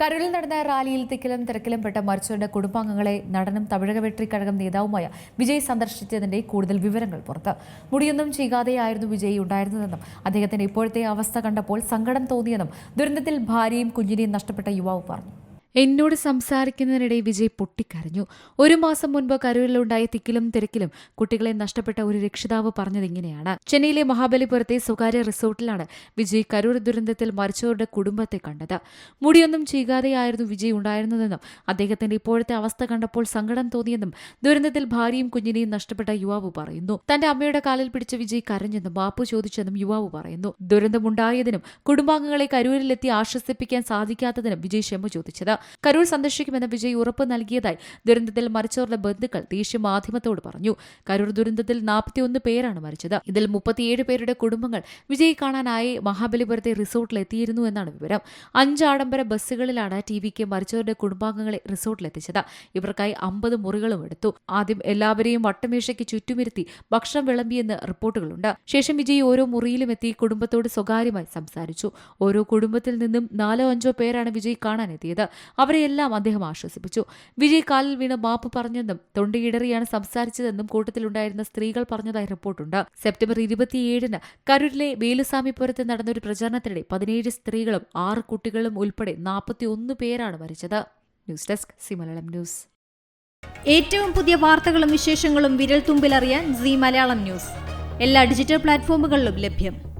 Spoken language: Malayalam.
കരൂരിൽ നടന്ന റാലിയിൽ തിക്കിലും തിരക്കിലും പെട്ട മരിച്ചവരുടെ കുടുംബാംഗങ്ങളെ നടനും തമിഴക വെട്രി കഴകം നേതാവുമായ വിജയ് സന്ദർശിച്ചതിന്റെ കൂടുതൽ വിവരങ്ങൾ പുറത്ത്. മുടിയൊന്നും ചെയ്യാതെയായിരുന്നു വിജയ് ഉണ്ടായിരുന്നതെന്നും അദ്ദേഹത്തിന്റെ ഇപ്പോഴത്തെ അവസ്ഥ കണ്ടപ്പോൾ സങ്കടം തോന്നിയെന്നും ദുരന്തത്തിൽ ഭാര്യയും കുഞ്ഞിനെയും നഷ്ടപ്പെട്ട യുവാവ് പറഞ്ഞു. എന്നോട് സംസാരിക്കുന്നതിനിടെ വിജയ് പൊട്ടിക്കരഞ്ഞു. ഒരു മാസം മുൻപ് കരൂരിലുണ്ടായ തിക്കിലും തിരക്കിലും കുട്ടികളെ നഷ്ടപ്പെട്ട ഒരു രക്ഷിതാവ് പറഞ്ഞതിങ്ങനെയാണ് ചെന്നൈയിലെ മഹാബലിപുരത്തെ സ്വകാര്യ റിസോർട്ടിലാണ് വിജയ് കരൂർ ദുരന്തത്തിൽ മരിച്ചവരുടെ കുടുംബത്തെ കണ്ടത്. മുടിയൊന്നും ചെയ്യാതെയായിരുന്നു വിജയ് ഉണ്ടായിരുന്നതെന്നും അദ്ദേഹത്തിന്റെ ഇപ്പോഴത്തെ അവസ്ഥ കണ്ടപ്പോൾ സങ്കടം തോന്നിയെന്നും ദുരന്തത്തിൽ ഭാര്യയും കുഞ്ഞിനെയും നഷ്ടപ്പെട്ട യുവാവ് പറയുന്നു. തന്റെ അമ്മയുടെ കാലിൽ പിടിച്ച വിജയ് കരഞ്ഞെന്നും മാപ്പു ചോദിച്ചെന്നും യുവാവ് പറയുന്നു. ദുരന്തമുണ്ടായതിനും കുടുംബാംഗങ്ങളെ കരൂരിലെത്തി ആശ്വസിപ്പിക്കാൻ സാധിക്കാത്തതിനും വിജയ് ക്ഷമ ചോദിച്ചത്. കരൂർ സന്ദർശിക്കുമെന്ന് വിജയ് ഉറപ്പ് നൽകിയതായി ദുരന്തത്തിൽ മരിച്ചവരുടെ ബന്ധുക്കൾ ദേശീയ മാധ്യമത്തോട് പറഞ്ഞു. കരൂർ ദുരന്തത്തിൽ നാൽപ്പത്തിയൊന്ന് പേരാണ് മരിച്ചത്. ഇതിൽ മുപ്പത്തിയേഴ് പേരുടെ കുടുംബങ്ങൾ വിജയ് കാണാനായി മഹാബലിപുരത്തെ റിസോർട്ടിൽ എത്തിയിരുന്നു എന്നാണ് വിവരം. അഞ്ച് ആഡംബര ബസ്സുകളിലാണ് ടി വിക്ക് മരിച്ചവരുടെ കുടുംബാംഗങ്ങളെ റിസോർട്ടിൽ റിസോർട്ടിലെത്തിച്ചത്. ഇവർക്കായി അമ്പത് മുറികളും എടുത്തു. ആദ്യം എല്ലാവരെയും വട്ടമേശയ്ക്ക് ചുറ്റുമിരുത്തി ഭക്ഷണം വിളമ്പിയെന്ന് റിപ്പോർട്ടുകളുണ്ട്. ശേഷം വിജയ് ഓരോ മുറിയിലും എത്തി കുടുംബത്തോട് സ്വകാര്യമായി സംസാരിച്ചു. ഓരോ കുടുംബത്തിൽ നിന്നും നാലോ അഞ്ചോ പേരാണ് വിജയ് കാണാനെത്തിയത്. അവരെയെല്ലാം അദ്ദേഹം ആശ്വസിപ്പിച്ചു. വിജയ് കാലിൽ വീണ് മാപ്പ് പറഞ്ഞെന്നും തൊണ്ടയിടറിയാണ് സംസാരിച്ചതെന്നും കൂട്ടത്തിലുണ്ടായിരുന്ന സ്ത്രീകൾ പറഞ്ഞതായി റിപ്പോർട്ടുണ്ട്. സെപ്റ്റംബർ ഇരുപത്തിയേഴിന് കരൂരിലെ വേലുസ്വാമിപുരത്ത് നടന്ന ഒരു പ്രചാരണത്തിനിടെ പതിനേഴ് സ്ത്രീകളും ആറ് കുട്ടികളും ഉൾപ്പെടെ നാൽപ്പത്തിയൊന്ന് പേരാണ് മരിച്ചത്. News desk C news. ഏറ്റവും പുതിയ വാർത്തകളും വിശേഷങ്ങളും വിരൽ തുമ്പിലറിയാൻ സി മലയാളം ന്യൂസ്. എല്ലാ ഡിജിറ്റൽ പ്ലാറ്റ്ഫോമുകളിലും ലഭ്യം.